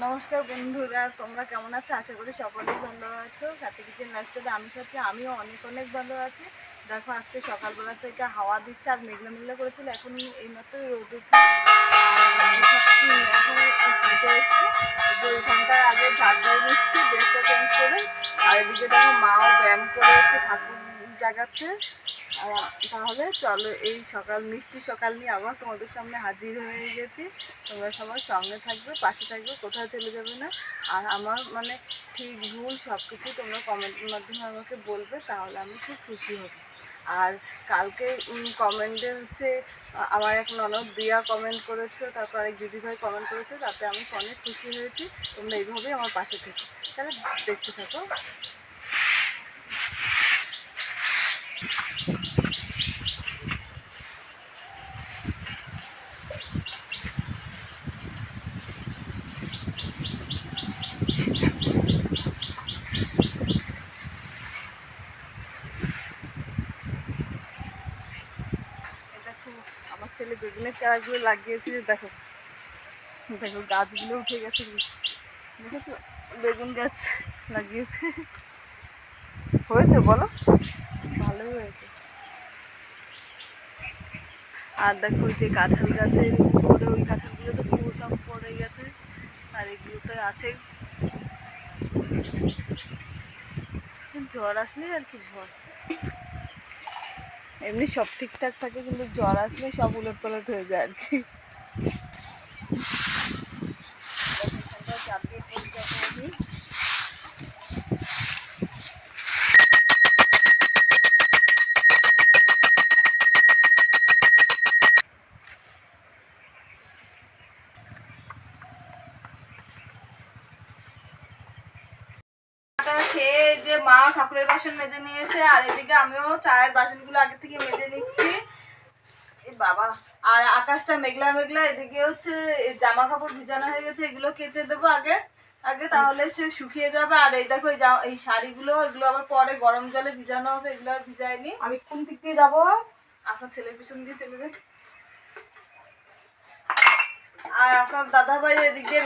নমস্কার বন্ধুরা, তোমরা কেমন আছো? আশা করি সকলেই ভালো আছো। সাথে কিচেন লাইফস্টাইলে আমি সাথে, আমিও অনেক অনেক ভালো আছি। দেখো, আজকে সকালবেলা থেকে হাওয়া দিচ্ছে আর মেঘলা মেঘলা করেছিল, এখন এইমাত্র রোদ উঠছে। ওইখানটায় আগে ঝাড় দিয়ে নিচ্ছি ড্রেসটা চেঞ্জ করে। আর এদিকে দেখো, মাও ব্যায়াম করে এসে ঠাকুর জাগাচ্ছে। তাহলে চলো এই সকাল, মিষ্টি সকাল নিয়ে আবার তোমাদের সামনে হাজির হয়ে গেছি। তোমরা সবার সঙ্গে থাকবে, পাশে থাকবে, কোথাও চলে যাবে না। আর আমার মানে ঠিক ভুল সব কিছু তোমরা কমেন্টের মাধ্যমে আমাকে বলবে, তাহলে আমি খুব খুশি হব। আর কালকে কমেন্টে হচ্ছে আমার এক ননদ দিয়া কমেন্ট করেছে, তারপর এক দিদিভাই কমেন্ট করেছে, তাতে আমি অনেক খুশি হয়েছি। তোমরা এইভাবেই আমার পাশে থেকো। তাহলে দেখতে থাকো এই দেখো আমার ছেলে বেগুনের দেখো। দেখো গাছগুলো উঠে গেছে। দেখেছ? বেগুন গাছ লাগিয়েছে। হয়েছে বলো। ভালোই হয়েছে। আর দেখো যে কাঁঠাল গাছের উপরে ওই কাঁঠালগুলো তো পুরো সব পড়ে গেছে, আর এগুলো তো আছে। জ্বর আসলে আর কি ঝড় এমনি সব ঠিকঠাক থাকে, কিন্তু জ্বর আসলে সব উলট পালট হয়ে যায় আর কি এখানটায় চাপিয়ে পড়ে যাব আমি। চাটা খেয়ে যে মা ঠাকুরের বাসন মেজে নিয়েছে আর এদিকে আমিও চায়ের বাসনগুলো আগে থেকে মেজে নিচ্ছি। বাবা আর আকাশটা মেঘলা মেঘলা এদিকে হচ্ছে জামা কাপড় ভিজানো হয়ে গেছে এগুলো কেচে দেবো আগে। আগে তাহলে সে শুকিয়ে যাবে আর এই দেখো এই শাড়িগুলো এগুলো আবার পরে গরম জলে ভিজানো হবে এগুলো আর ভিজায়নি। আমি কোন দিক দিয়ে যাব? আপনার ছেলের পিছন দিয়ে চলে যান আর আপনার দাদা ভাই এদিক দিয়ে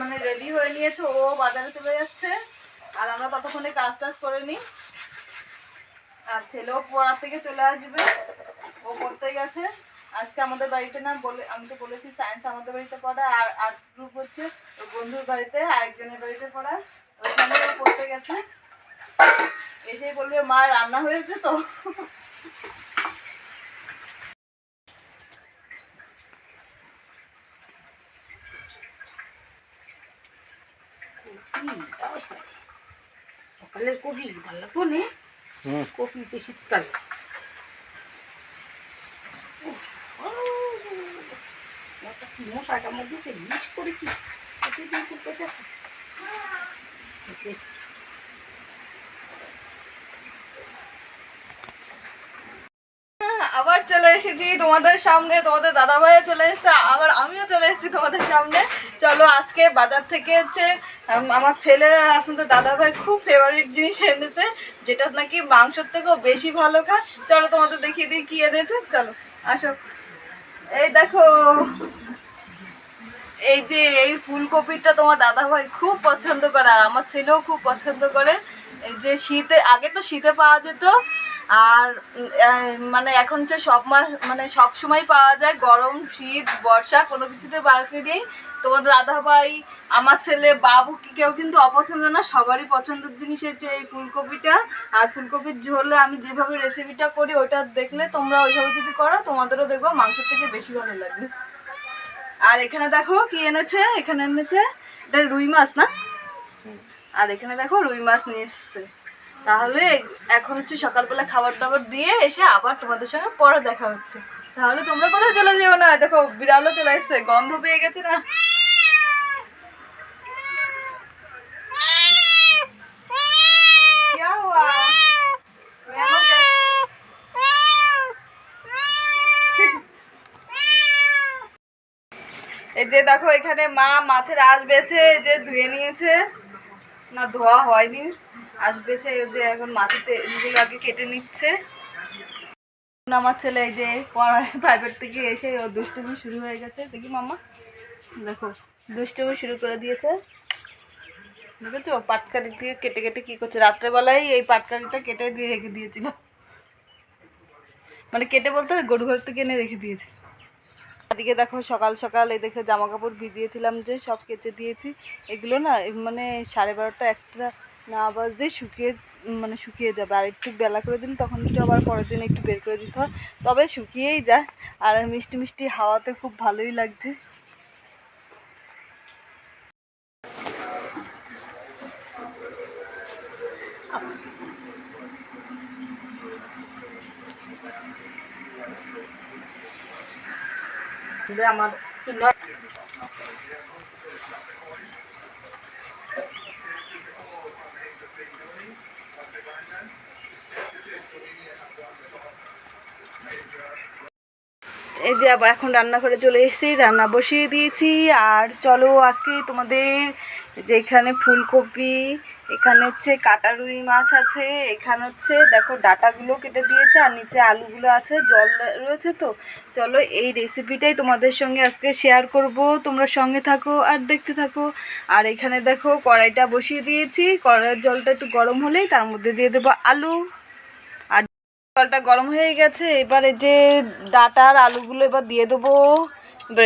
মানে রেডি হয়ে নিয়েছে ও বাজারে চলে যাচ্ছে। আর আমরা ততক্ষণে কাজ টাজ করে নিই। আর ছেলেও পড়ার থেকে চলে আসবে। ও পড়তে গেছে। আজকে আমাদের বাড়িতে না বলে, আমি তো বলেছি সায়েন্স আমাদের বাড়িতে পড়া আর আর্টস গ্রুপ হচ্ছে বন্ধুর বাড়িতে, আরেকজনের বাড়িতে পড়া। ওইখানে ও পড়তে গেছে। এসেই বলবে, মা, রান্না হয়েছে তো? সকালের কফি ভালো লাগতো নে? কফি যে শীতকাল। পেতেছে আবার চলে এসেছি তোমাদের সামনে, তোমাদের দাদা ভাইও চলে এসেছে, আবার আমিও চলে এসেছি তোমাদের সামনে। চলো, আজকে বাজার থেকে হচ্ছে আমার ছেলের আর আপনাদের দাদা ভাই খুব ফেভারিট জিনিস এনেছে, যেটা নাকি মাংসের থেকেও বেশি ভালো খায়। চলো, তোমাদের দেখিয়ে দিই কি এনেছে। চলো, আসো। এই দেখো, এই যে এই ফুলকপিটা তোমার দাদা ভাই খুব পছন্দ করে আমার ছেলেও খুব পছন্দ করে। এই যে শীতে, আগে তো শীতে পাওয়া যেত আর মানে এখন যে সব মাস মানে সব সময় পাওয়া যায় গরম, শীত, বর্ষা, কোনো কিছুতে বাড়তি নেই। তোমাদের দাদা ভাই আমার ছেলে বাবু কি কেউ কিন্তু অপছন্দ না, সবারই পছন্দের জিনিস হচ্ছে এই ফুলকপিটা। আর ফুলকপির ঝোলে আমি যেভাবে রেসিপিটা করি, ওটা দেখলে তোমরা ওইভাবে যদি করো, তোমাদেরও দেখব মাংসের থেকে বেশি ভালো লাগবে আর এখানে দেখো কি এনেছে? এখানে এনেছে, এটা রুই মাছ না? আর এখানে দেখো রুই মাছ নিয়ে এসছে। তাহলে এখন হচ্ছে সকালবেলা খাবার দাবার দিয়ে এসে আবার তোমাদের সঙ্গে পরে দেখা হচ্ছে। তাহলে তোমরা কোথাও চলে যেও না। দেখো, বিড়ালও চলে এসছে গন্ধ পেয়ে গেছে না? এই যে দেখো, এখানে মা মাছের আঁশ বেছে যে ধুয়ে নিয়েছে। না, ধোয়া হয়নি। বেছে এই যে এখন মাটিতে তেলগুলো আগে কেটে নিচ্ছে। আমার ছেলে এই যে প্রাইভেট থেকে এসে ও দুষ্টুমি শুরু হয়ে গেছে। দেখি মামা দেখো, দুষ্টুমি শুরু করে দিয়েছে। দেখেছ? পাটকারি দিয়ে কেটে কেটে কি করছে? রাত্রেবেলায় এই পাটকারিটা কেটে দিয়ে রেখে দিয়েছিল। মানে কেটে বলতে গরু ঘর থেকে এনে রেখে দিয়েছে। এদিকে দেখো, সকাল সকাল এই দেখে জামা কাপড় ভিজিয়েছিলাম যে সব কেচে দিয়েছি। এগুলো না মানে সাড়ে বারোটা, একটা না বাজতে শুকিয়ে মানে শুকিয়ে যাবে। আর একটু বেলা করে দিন তখন একটু আবার পরের দিন একটু বের করে দিতে হয়। তবে শুকিয়েই যায়। আর মিষ্টি মিষ্টি হাওয়াতে খুব ভালোই লাগছে। আমার কি নয় এই যে আবার এখন রান্না করে চলে এসেছি, রান্না বসিয়ে দিয়েছি। আর চলো আজকে তোমাদের যে এখানে ফুলকপি, এখানে হচ্ছে কাটা রুই মাছ আছে, এখানে হচ্ছে দেখো ডাটাগুলো কেটে দিয়েছে, আর নিচে আলুগুলো আছে, জল রয়েছে তো। চলো এই রেসিপিটাই তোমাদের সঙ্গে আজকে শেয়ার করব। তোমরা সঙ্গে থাকো আর দেখতে থাকো। আর এখানে দেখো কড়াইটা বসিয়ে দিয়েছি, কড়াইয়ের জলটা একটু গরম হলেই তার মধ্যে দিয়ে দেবো আলু। জলটা গরম হয়ে গেছে, এবারে যে ডাটা আর আলুগুলো এবার দিয়ে দেবো।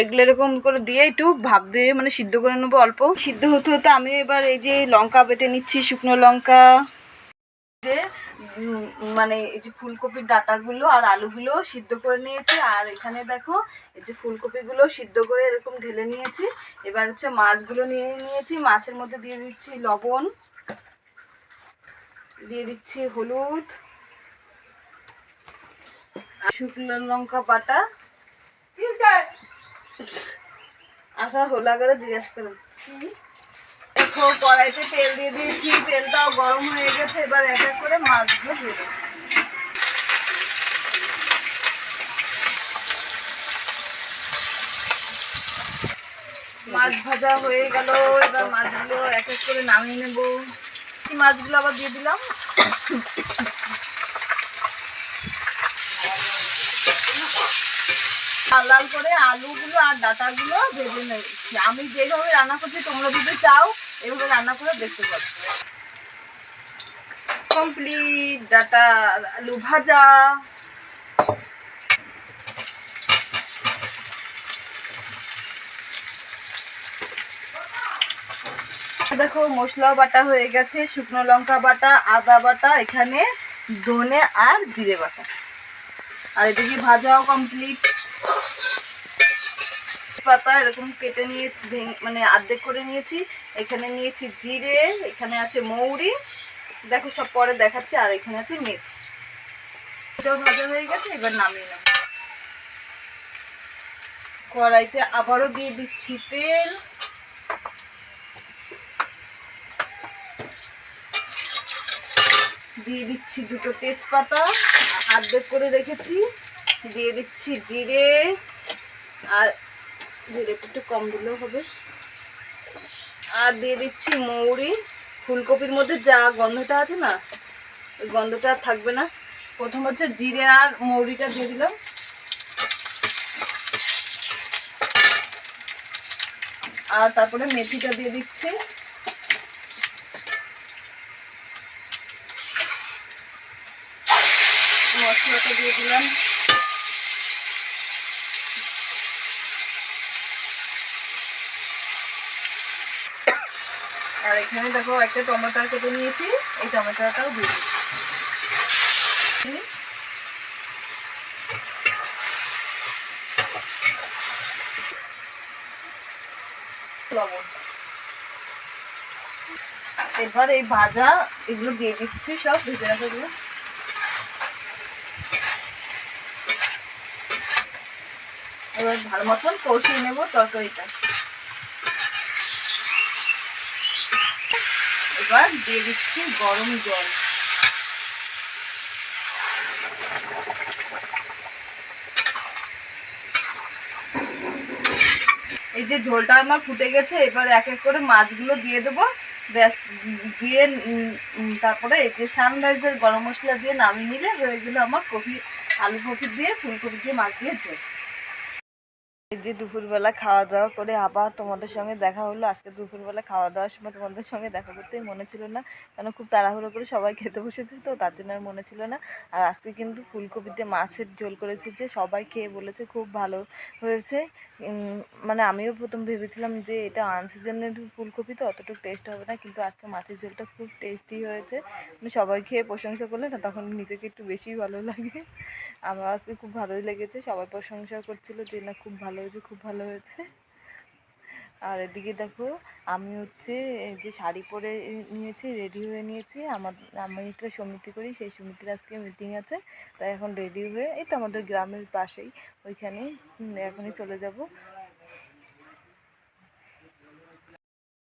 এগুলো এরকম করে দিয়ে একটু ভাপ দিয়ে মানে সিদ্ধ করে নেব অল্প। সিদ্ধ হতে হতে আমি এবার এই যে লঙ্কা বেটে নিচ্ছি, শুকনো লঙ্কা। যে মানে এই যে ফুলকপির ডাটাগুলো আর আলুগুলো সিদ্ধ করে নিয়েছি। আর এখানে দেখো, এই যে ফুলকপিগুলো সিদ্ধ করে এরকম ঢেলে নিয়েছি। এবার হচ্ছে মাছগুলো নিয়ে নিয়েছি। মাছের মধ্যে দিয়ে দিচ্ছি লবণ। দিয়ে দিচ্ছি হলুদ। শুকনো লঙ্কা বাটা। আচ্ছা হোলা করে জিজ্ঞেস করুন। দেখো কড়াইতে তেল দিয়ে দিয়েছি তেলটাও গরম হয়ে গেছে এবার এক এক করে মাছগুলো দিয়ে দেবো। মাছ ভাজা হয়ে গেল এবার মাছগুলো এক এক করে নামিয়ে নেব। মাছগুলো আবার দিয়ে দিলাম। লাল লাল করে আলুগুলো আর ডাটাগুলো ভেজে নিচ্ছি। আমি যেভাবে রান্না করছি, তোমরা যদি চাও এইভাবে রান্না করে দেখতে পারো। কমপ্লিট ডাটা, আলু ভাজা। দেখো, মশলা বাটা হয়ে গেছে, শুকনো লঙ্কা বাটা, আদা বাটা, এখানে ধনে আর জিরে বাটা। আর এদিকে ভাজাও কমপ্লিট পাতা এরকম কেটে নিয়েছি মানে আর্ধেক করে নিয়েছি। এখানে নিয়েছি জিরে, এখানে আছে মৌরি। দেখো সব পরে দেখাচ্ছি, আর এখানে আছে মেথি। এটাও ভাজা হয়ে গেছে, এবার নামিয়ে নেব। কড়াইতে আবারও দিয়ে দিচ্ছি তেল। দিয়ে দিচ্ছি দুটো তেজপাতা, আর্ধেক করে রেখেছি। দিয়ে দিচ্ছি জিরে, আর জিরে একটু কম দিলেও হবে। আর দিয়ে দিচ্ছি মৌরি। ফুলকপির মধ্যে যা গন্ধটা আছে না, ওই গন্ধটা আর থাকবে না। প্রথম হচ্ছে জিরে আর মৌরিটা দিয়ে দিলাম। আর তারপরে মেথিটা দিয়ে দিচ্ছি। মশলাটা দিয়ে দিলাম। আর এখানে দেখো একটা টমেটো কেটে নিয়েছি। এই টমেটোটাও দিয়ে দিচ্ছি। এবার এই ভাজা এগুলো দিয়ে দিচ্ছি সব ভেজে রাখাগুলো এবার ভালো মতন কষিয়ে নেব তরকারিটা। এবার দিয়ে দিচ্ছি গরম জল। এই যে ঝোলটা আমার ফুটে গেছে, এবার এক এক করে মাছগুলো দিয়ে দেবো। ব্যাস, দিয়ে তারপরে এই যে সানরাইজের গরম মশলা দিয়ে নামিয়ে নিলে হয়ে গেলো আমার কপি আলু কপি দিয়ে ফুলকপি দিয়ে মাছ দিয়ে ঝোল। এই যে দুপুরবেলা খাওয়া দাওয়া করে আবার তোমাদের সঙ্গে দেখা হলো। আজকে দুপুরবেলা খাওয়া দাওয়ার সময় তোমাদের সঙ্গে দেখা করতেই মনে ছিল না। কেন খুব তাড়াহুড়ো করে সবাই খেতে বসেছে তো, তার জন্য আর মনে ছিল না। আর আজকে কিন্তু ফুলকপিতে মাছের ঝোল করেছে যে সবাই খেয়ে বলেছে খুব ভালো হয়েছে। মানে আমিও প্রথম ভেবেছিলাম যে এটা আনসিজনের ফুলকপি তো, অতটুকু টেস্ট হবে না। কিন্তু আজকে মাছের ঝোলটা খুব টেস্টি হয়েছে। মানে সবাই খেয়ে প্রশংসা করলে না তখন নিজেকে একটু বেশি ভালো লাগে। আমার আজকে খুব ভালোই লেগেছে। সবাই প্রশংসা করছিল যে না খুব ভালো হয়েছে খুব ভালো হয়েছে। আর এদিকে দেখো, আমি হচ্ছে যে শাড়ি পরে নিয়েছি রেডি হয়ে নিয়েছি। আমার আমি একটা সমিতি করি, সেই সমিতির আজকে মিটিং আছে। তাই এখন রেডি হয়ে, এই তো আমাদের গ্রামের পাশেই ওইখানে এখনই চলে যাব।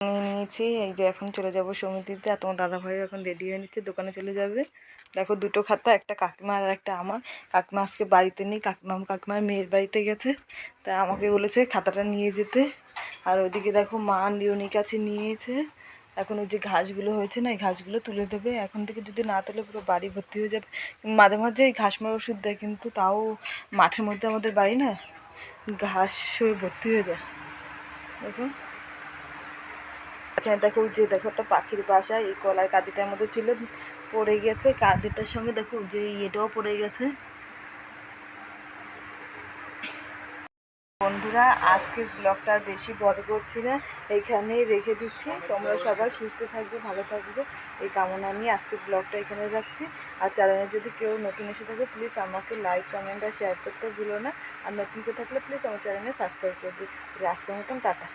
নিয়ে নিয়েছি। এই যে এখন চলে যাব সমিতিতে আর তোমার দাদা ভাই এখন রেডি হয়ে নিচ্ছে, দোকানে চলে যাবে। দেখো দুটো খাতা, একটা কাকিমা আর একটা আমার। কাকিমা আজকে বাড়িতে নেই কাকিমা কাকিমার মেয়ের বাড়িতে গেছে। তাই আমাকে বলেছে খাতাটা নিয়ে যেতে। আর ওইদিকে দেখো মা লিওনির কাছে নিয়েছে। এখন ওই যে ঘাসগুলো হয়েছে না, এই ঘাসগুলো তুলে দেবে। এখন থেকে যদি না তুলে পুরো বাড়ি ভর্তি হয়ে যাবে। মাঝে মাঝে এই ঘাস মারা ওষুধ দেয়, কিন্তু তাও মাঠের মধ্যে আমাদের বাড়ি না, ঘাস হয়ে ভর্তি হয়ে যায়। দেখো। এখানে দেখো যে দেখো একটা পাখির বাসা, এই কলার কাঁদিটার মধ্যে ছিল, পড়ে গেছে, কাঁদিটার সঙ্গে দেখো যে ইয়েটাও পড়ে গেছে। বন্ধুরা, আজকের ব্লগটা বেশি বড় করছি না এইখানেই রেখে দিচ্ছি। তোমরা সবাই সুস্থ থাকবে, ভালো থাকবে, এই কামনা নিয়ে আজকের ব্লগটা এখানে রাখছি। আর চ্যানেলে যদি কেউ নতুন এসে থাকে প্লিজ আমাকে লাইক কমেন্ট আর শেয়ার করতে ভুলো না। আর নতুন কেউ থাকলে প্লিজ আমার চ্যানেলে সাবস্ক্রাইব করে দিই আজকের মতন টাটা।